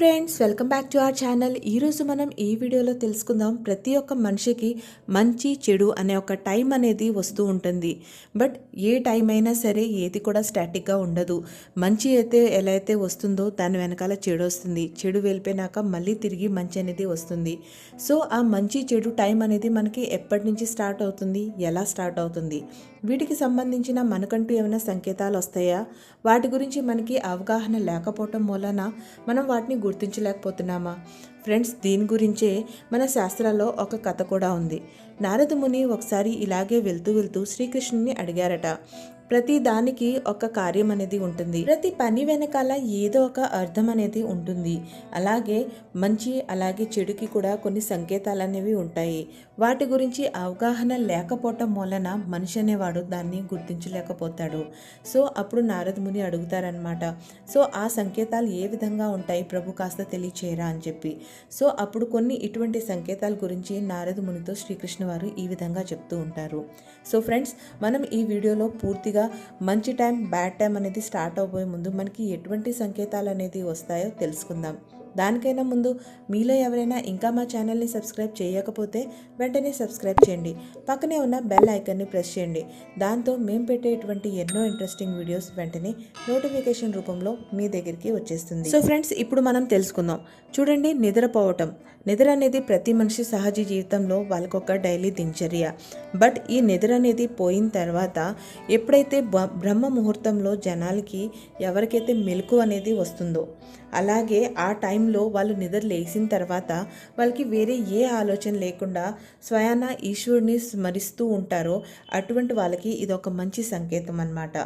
Friends welcome back to our channel. ఈరోజు మనం ఈ వీడియోలో తెలుసుకుందాం ప్రతి ఒక్క మనిషికి మంచి చెడు అనే ఒక టైం అనేది వస్తూ ఉంటుంది. బట్ ఏ టైం అయినా సరే ఏది కూడా స్టాటిక్గా ఉండదు. మంచి అయితే ఎలా అయితే వస్తుందో దాని వెనకాల చెడు వస్తుంది. చెడు వెళ్ళిపోయినాక మళ్ళీ తిరిగి మంచి అనేది వస్తుంది. సో ఆ మంచి చెడు టైం అనేది మనకి ఎప్పటి నుంచి స్టార్ట్ అవుతుంది? ఎలా స్టార్ట్ అవుతుంది? వీటికి సంబంధించిన మనకంటూ ఏమైనా సంకేతాలు వస్తాయా? వాటి గురించి మనకి అవగాహన లేకపోవటం మూలన మనం వాటిని గుర్తించలేకపోతున్నామా? ఫ్రెండ్స్ దీని గురించే మన శాస్త్రాల్లో ఒక కథ కూడా ఉంది. నారద ముని ఒకసారి ఇలాగే వెళ్తూ వెళ్తూ శ్రీకృష్ణుని అడిగారట. ప్రతి దానికి ఒక కార్యం అనేది ఉంటుంది. ప్రతి పని వెనకాల ఏదో ఒక అర్థం అనేది ఉంటుంది. అలాగే మంచి అలాగే చెడుకి కూడా కొన్ని సంకేతాలు అనేవి ఉంటాయి. వాటి గురించి అవగాహన లేకపోవటం వలన మనిషి అనేవాడు దాన్ని గుర్తించలేకపోతాడు. సో అప్పుడు నారద ముని అడుగుతారనమాట సో ఆ సంకేతాలు ఏ విధంగా ఉంటాయి? ప్రభు కాస్త తెలియచేయరా అని చెప్పి. సో అప్పుడు కొన్ని ఇటువంటి సంకేతాల గురించి నారద మునితో శ్రీకృష్ణ వారు ఈ విధంగా చెప్తూ ఉంటారు. సో ఫ్రెండ్స్ మనం ఈ వీడియోలో పూర్తిగా మంచి టైం బ్యాడ్ టైం అనేది స్టార్ట్ అవబోయే ముందు మనకి ఎటువంటి సంకేతాలు అనేది వస్తాయో తెలుసుకుందాం. దానికైనా ముందు మీలో ఎవరైనా ఇంకా మా ఛానల్ని సబ్స్క్రైబ్ చేయకపోతే వెంటనే సబ్స్క్రైబ్ చేయండి. పక్కనే ఉన్న బెల్ ఐకన్ని ప్రెస్ చేయండి. దాంతో మేము పెట్టేటువంటి ఎన్నో ఇంట్రెస్టింగ్ వీడియోస్ వెంటనే నోటిఫికేషన్ రూపంలో మీ దగ్గరికి వచ్చేస్తుంది. సో ఫ్రెండ్స్ ఇప్పుడు మనం తెలుసుకుందాం. చూడండి నిద్రపోవటం. నిద్ర అనేది ప్రతి మనిషి సహజ జీవితంలో వాళ్ళకొక డైలీ దినచర్య. బట్ ఈ నిద్ర అనేది పోయిన తర్వాత ఎప్పుడైతే బ- బ్రహ్మ ముహూర్తంలో జనాలకి ఎవరికైతే మెలకు అనేది వస్తుందో అలాగే ఆ టైంలో వాళ్ళు నిద్ర లేచిన తర్వాత వాళ్ళకి వేరే ఏ ఆలోచన లేకుండా స్వయాన ఈశ్వరుని స్మరిస్తూ ఉంటారో అటువంటి వాళ్ళకి ఇది ఒక మంచి సంకేతం అన్నమాట.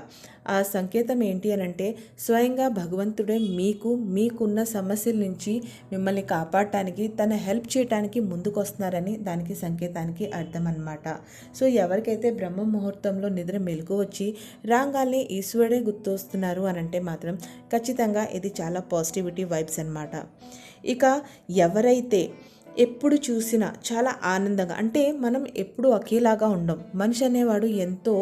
ఆ సంకేతం ఏంటి అని అంటే స్వయంగా భగవంతుడే మీకు మీకున్న సమస్యల నుంచి మిమ్మల్ని కాపాడటానికి తన హెల్ప్ చేయడానికి ముందుకు వస్తున్నారని దానికి సంకేతానికి అర్థం అనమాట సో ఎవరికైతే బ్రహ్మ ముహూర్తంలో నిద్ర మెలకు వచ్చి రాగాల్ని ఈశ్వరుడే గుర్తొస్తున్నారు అని అంటే మాత్రం ఖచ్చితంగా ఇది చాలా పాజిటివిటీ వైబ్స్ అన్నమాట. ఇక ఎవరైతే ఎప్పుడు చూసినా చాలా ఆనందంగా అంటే మనం ఎప్పుడు ఒకేలాగా ఉండం మనిషి అనేవాడు ఎంతో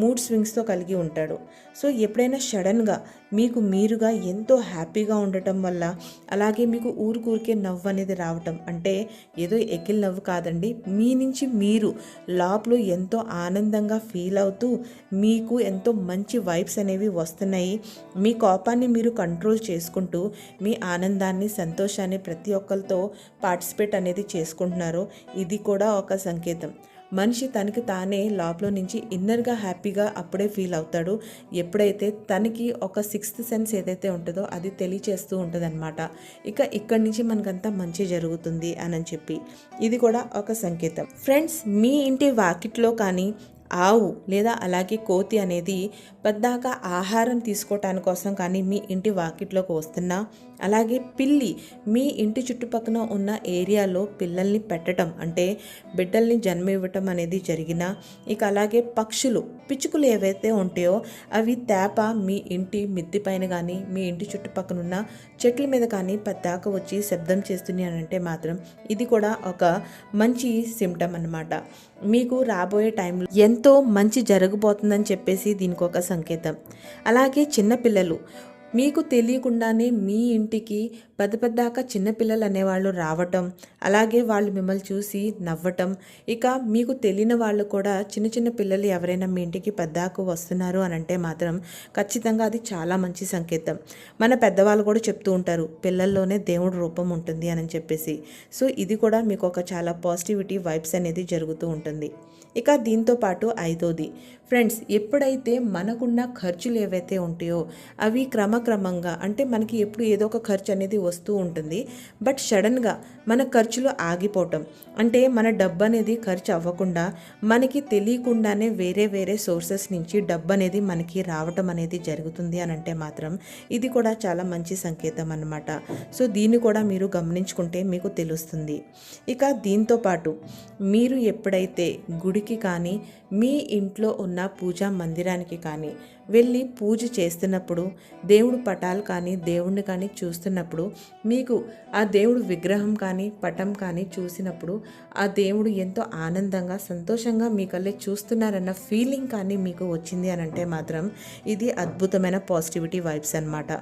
మూడ్ స్వింగ్స్తో కలిగి ఉంటాడు. సో ఎప్పుడైనా సడన్గా మీకు మీరుగా ఎంతో హ్యాపీగా ఉండటం వల్ల అలాగే మీకు ఊరికూరికే నవ్వు అనేది రావటం. అంటే ఏదో ఎకిల్ నవ్వు కాదండి. మీ నుంచి మీరు లోపల ఎంతో ఆనందంగా ఫీల్ అవుతూ మీకు ఎంతో మంచి వైబ్స్ అనేవి వస్తున్నాయి. మీ కోపాన్ని మీరు కంట్రోల్ చేసుకుంటూ మీ ఆనందాన్ని సంతోషాన్ని ప్రతి ఒక్కరితో పార్టిసిపేట్ అనేది చేసుకుంటున్నారు. ఇది కూడా ఒక సంకేతం. మనిషి తనకి తానే లోపల నుంచి ఇన్నర్గా హ్యాపీగా అప్పుడే ఫీల్ అవుతాడు. ఎప్పుడైతే తనకి ఒక సిక్స్త్ సెన్స్ ఏదైతే ఉంటుందో అది తెలియచేస్తూ ఉంటుందన్నమాట. ఇక ఇక్కడి నుంచి మనకంతా మంచి జరుగుతుంది అని చెప్పి. ఇది కూడా ఒక సంకేతం. ఫ్రెండ్స్ మీ ఇంటి వాకిట్లో కానీ ఆవు లేదా అలాగే కోతి అనేది పద్దాక ఆహారం తీసుకోవటాని కోసం కానీ మీ ఇంటి వాకిట్లోకి వస్తున్నా అలాగే పిల్లి మీ ఇంటి చుట్టుపక్కన ఉన్న ఏరియాలో పిల్లల్ని పెట్టడం అంటే బిడ్డల్ని జన్మ ఇవ్వటం అనేది జరిగినా ఇక అలాగే పక్షులు పిచ్చుకలు ఏవైతే ఉంటాయో అవి తేప మీ ఇంటి మిద్ది పైన కానీ మీ ఇంటి చుట్టుపక్కన ఉన్న చెట్ల మీద కానీ పెద్దాక వచ్చి శబ్దం చేస్తున్నాయి అని అంటే మాత్రం ఇది కూడా ఒక మంచి సిమ్టమ్ అన్నమాట. మీకు రాబోయే టైంలో ఎంత మంచి జరగబోతుందని చెప్పేసి దీనికి ఒక సంకేతం. అలాగే చిన్నపిల్లలు మీకు తెలియకుండానే మీ ఇంటికి పెద్ద పెద్దాక చిన్నపిల్లలు అనేవాళ్ళు రావటం అలాగే వాళ్ళు మిమ్మల్ని చూసి నవ్వటం ఇక మీకు తెలియని వాళ్ళు కూడా చిన్న చిన్న పిల్లలు ఎవరైనా మీ ఇంటికి పెద్దాకు వస్తున్నారు అని అంటే మాత్రం ఖచ్చితంగా అది చాలా మంచి సంకేతం. మన పెద్దవాళ్ళు కూడా చెప్తూ ఉంటారు పిల్లల్లోనే దేవుడు రూపం ఉంటుంది అని చెప్పేసి. సో ఇది కూడా మీకు ఒక చాలా పాజిటివిటీ వైబ్స్ అనేది జరుగుతూ ఉంటుంది. ఇక దీంతో పాటు ఐదోది. ఫ్రెండ్స్ ఎప్పుడైతే మనకున్న ఖర్చులు ఏవైతే ఉంటాయో అవి క్రమక్రమంగా అంటే మనకి ఎప్పుడు ఏదో ఒక ఖర్చు అనేది వస్తూ ఉంటుంది. బట్ సడన్గా మన ఖర్చులు ఆగిపోవటం అంటే మన డబ్బు అనేది ఖర్చు అవ్వకుండా మనకి తెలియకుండానే వేరే వేరే సోర్సెస్ నుంచి డబ్బు అనేది మనకి రావటం అనేది జరుగుతుంది అని అంటే మాత్రం ఇది కూడా చాలా మంచి సంకేతం అన్నమాట. సో దీన్ని కూడా మీరు గమనించుకుంటే మీకు తెలుస్తుంది. ఇక దీంతో పాటు మీరు ఎప్పుడైతే గుడికి కానీ మీ ఇంట్లో ఉన్న పూజా మందిరానికి కానీ వెళ్ళి పూజ చేస్తున్నప్పుడు దేవుడు పటాలు కానీ దేవుణ్ణి కానీ చూస్తున్నప్పుడు మీకు ఆ దేవుడు విగ్రహం కానీ పటం కానీ చూసినప్పుడు ఆ దేవుడు ఎంతో ఆనందంగా సంతోషంగా మీ కళ్ళే చూస్తున్నారన్న ఫీలింగ్ కానీ మీకు వచ్చింది అని అంటే మాత్రం ఇది అద్భుతమైన పాజిటివిటీ వైబ్స్ అనమాట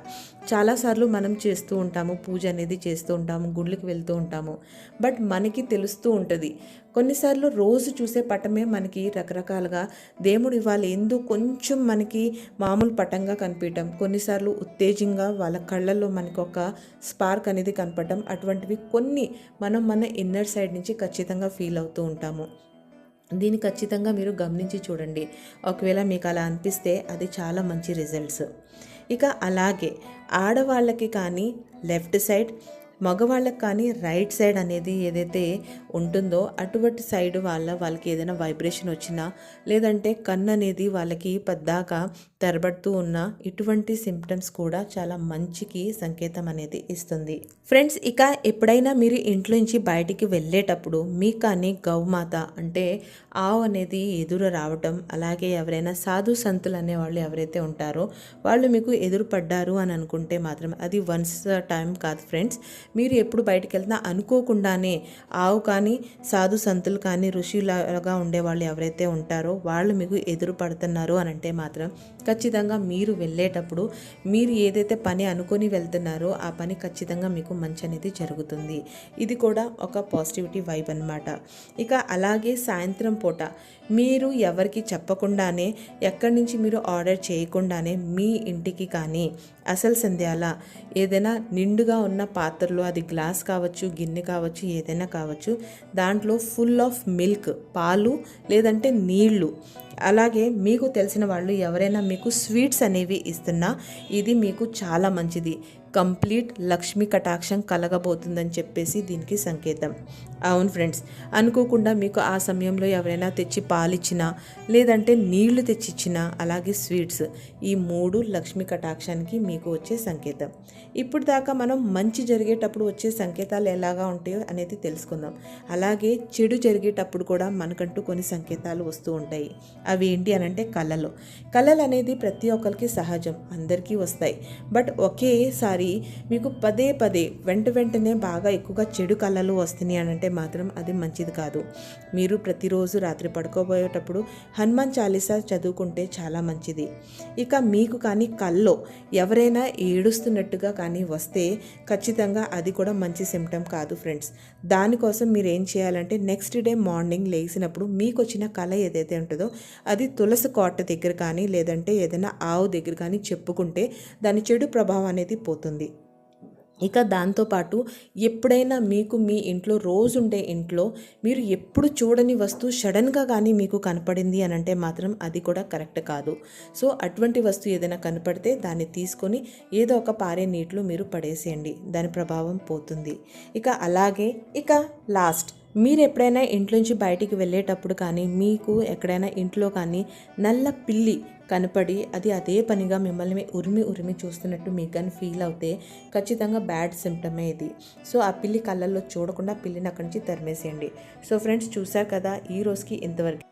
చాలాసార్లు మనం చేస్తూ ఉంటాము పూజ అనేది చేస్తూ ఉంటాము గుళ్ళకి వెళ్తూ ఉంటాము. బట్ మనకి తెలుస్తూ ఉంటుంది. కొన్నిసార్లు రోజు చూసే పటమే మనకి రకరకాలుగా దేవుడు ఇవాళ ఎందుకు కొంచెం మనకి మామూలు పటంగా కనిపించటం కొన్నిసార్లు ఉత్తేజంగా వాళ్ళ కళ్ళల్లో మనకు ఒక స్పార్క్ అనేది కనపడటం అటువంటివి కొన్ని మనం మన ఇన్నర్ సైడ్ నుంచి ఖచ్చితంగా ఫీల్ అవుతూ ఉంటాము. దీన్ని ఖచ్చితంగా మీరు గమనించి చూడండి. ఒకవేళ మీకు అలా అనిపిస్తే అది చాలా మంచి రిజల్ట్స్. ఇక అలాగే ఆడవాళ్ళకి కానీ లెఫ్ట్ సైడ్ మగవాళ్ళకి కానీ రైట్ సైడ్ అనేది ఏదైతే ఉంటుందో అటువంటి సైడ్ వాళ్ళ వాళ్ళకి ఏదైనా వైబ్రేషన్ వచ్చినా లేదంటే కన్ను అనేది వాళ్ళకి పద్దాక తెరబడుతూ ఉన్న ఇటువంటి సిమ్టమ్స్ కూడా చాలా మంచికి సంకేతం అనేది ఇస్తుంది. ఫ్రెండ్స్ ఇక ఎప్పుడైనా మీరు ఇంట్లో నుంచి బయటికి వెళ్ళేటప్పుడు మీ కానీ గౌమాత అంటే ఆవు అనేది ఎదురు రావటం అలాగే ఎవరైనా సాధు సంతులు అనేవాళ్ళు ఎవరైతే ఉంటారో వాళ్ళు మీకు ఎదురు పడ్డారు అని అనుకుంటే మాత్రం అది వన్స్ టైం కాదు ఫ్రెండ్స్ మీరు ఎప్పుడు బయటికి వెళ్తున్నా అనుకోకుండానే ఆవు కానీ సాధు సంతులు కానీ ఋషిలాగా ఉండేవాళ్ళు ఎవరైతే ఉంటారో వాళ్ళు మీకు ఎదురు పడుతున్నారు అని అంటే మాత్రం ఖచ్చితంగా మీరు వెళ్ళేటప్పుడు మీరు ఏదైతే పని అనుకొని వెళ్తున్నారో ఆ పని ఖచ్చితంగా మీకు మంచి అనేది జరుగుతుంది. ఇది కూడా ఒక పాజిటివిటీ వైబ్ అనమాట ఇక అలాగే సాయంత్రం పూట మీరు ఎవరికి చెప్పకుండానే ఎక్కడి నుంచి మీరు ఆర్డర్ చేయకుండానే మీ ఇంటికి కానీ అసలు సంధ్యాల ఏదైనా నిండుగా ఉన్న పాత్రలో అది గ్లాస్ కావచ్చు గిన్నె కావచ్చు ఏదైనా కావచ్చు దాంట్లో ఫుల్ ఆఫ్ మిల్క్ పాలు లేదంటే నీళ్ళు. అలాగే మీకు తెలిసిన వాళ్ళు ఎవరైనా మీకు స్వీట్స్ అనేవి ఇస్తున్నా ఇది మీకు చాలా మంచిది. కంప్లీట్ లక్ష్మీ కటాక్షం కలగబోతుందని చెప్పేసి దీనికి సంకేతం. అవును ఫ్రెండ్స్ అనుకోకుండా మీకు ఆ సమయంలో ఎవరైనా తెచ్చి పాలిచ్చినా లేదంటే నీళ్ళు తెచ్చిచ్చినా అలాగే స్వీట్స్ ఈ మూడు లక్ష్మీ కటాక్షానికి మీకు వచ్చే సంకేతం. ఇప్పుడు దాకా మనం మంచి జరిగేటప్పుడు వచ్చే సంకేతాలు ఎలాగా ఉంటాయో అనేది తెలుసుకుందాం. అలాగే చెడు జరిగేటప్పుడు కూడా మనకంటూ కొన్ని సంకేతాలు వస్తూ ఉంటాయి. అవి ఏంటి అని అంటే కళలు. కళలు అనేది ప్రతి ఒక్కరికి సహజం అందరికీ వస్తాయి. బట్ ఒకేసారి మీకు పదే పదే వెంట వెంటనే బాగా ఎక్కువగా చెడు కళలు వస్తున్నాయి అని అంటే మాత్రం అది మంచిది కాదు. మీరు ప్రతిరోజు రాత్రి పడుకోబోయేటప్పుడు హనుమాన్ చాలీసా చదువుకుంటే చాలా మంచిది. ఇక మీకు కానీ కల్లో ఎవరైనా ఏడుస్తున్నట్టుగా కానీ వస్తే ఖచ్చితంగా అది కూడా మంచి సిమ్టమ్ కాదు ఫ్రెండ్స్ దానికోసం మీరు ఏం చేయాలంటే నెక్స్ట్ డే మార్నింగ్ లేచినప్పుడు మీకు వచ్చిన కళ ఏదైతే ఉంటుందో అది తులసి కోట దగ్గర కానీ లేదంటే ఏదైనా ఆవు దగ్గర కానీ చెప్పుకుంటే దాని చెడు ప్రభావం అనేది పోతుంది. ఇక దాంతోపాటు ఎప్పుడైనా మీకు మీ ఇంట్లో రోజు ఉండే ఇంట్లో మీరు ఎప్పుడు చూడని వస్తువు సడన్గా కానీ మీకు కనపడింది అని అంటే మాత్రం అది కూడా కరెక్ట్ కాదు. సో అటువంటి వస్తువు ఏదైనా కనపడితే దాన్ని తీసుకొని ఏదో ఒక పారే నీటిలో మీరు పడేసేయండి. దాని ప్రభావం పోతుంది. ఇక అలాగే ఇక లాస్ట్ మీరు ఎప్పుడైనా ఇంట్లోంచి బయటికి వెళ్ళేటప్పుడు కానీ మీకు ఎక్కడైనా ఇంట్లో కానీ నల్ల పిల్లి కనపడి అది అదే పనిగా మిమ్మల్ని ఉరిమి ఉరిమి చూస్తున్నట్టు మీకు కానీ ఫీల్ అవుతే ఖచ్చితంగా బ్యాడ్ సిమ్టమే ఇది. సో ఆ పిల్లి కళ్ళల్లో చూడకుండా పిల్లిని అక్కడి నుంచి తరిమేసేయండి. సో ఫ్రెండ్స్ చూసారు కదా ఈ రోజుకి ఇంతవరకు.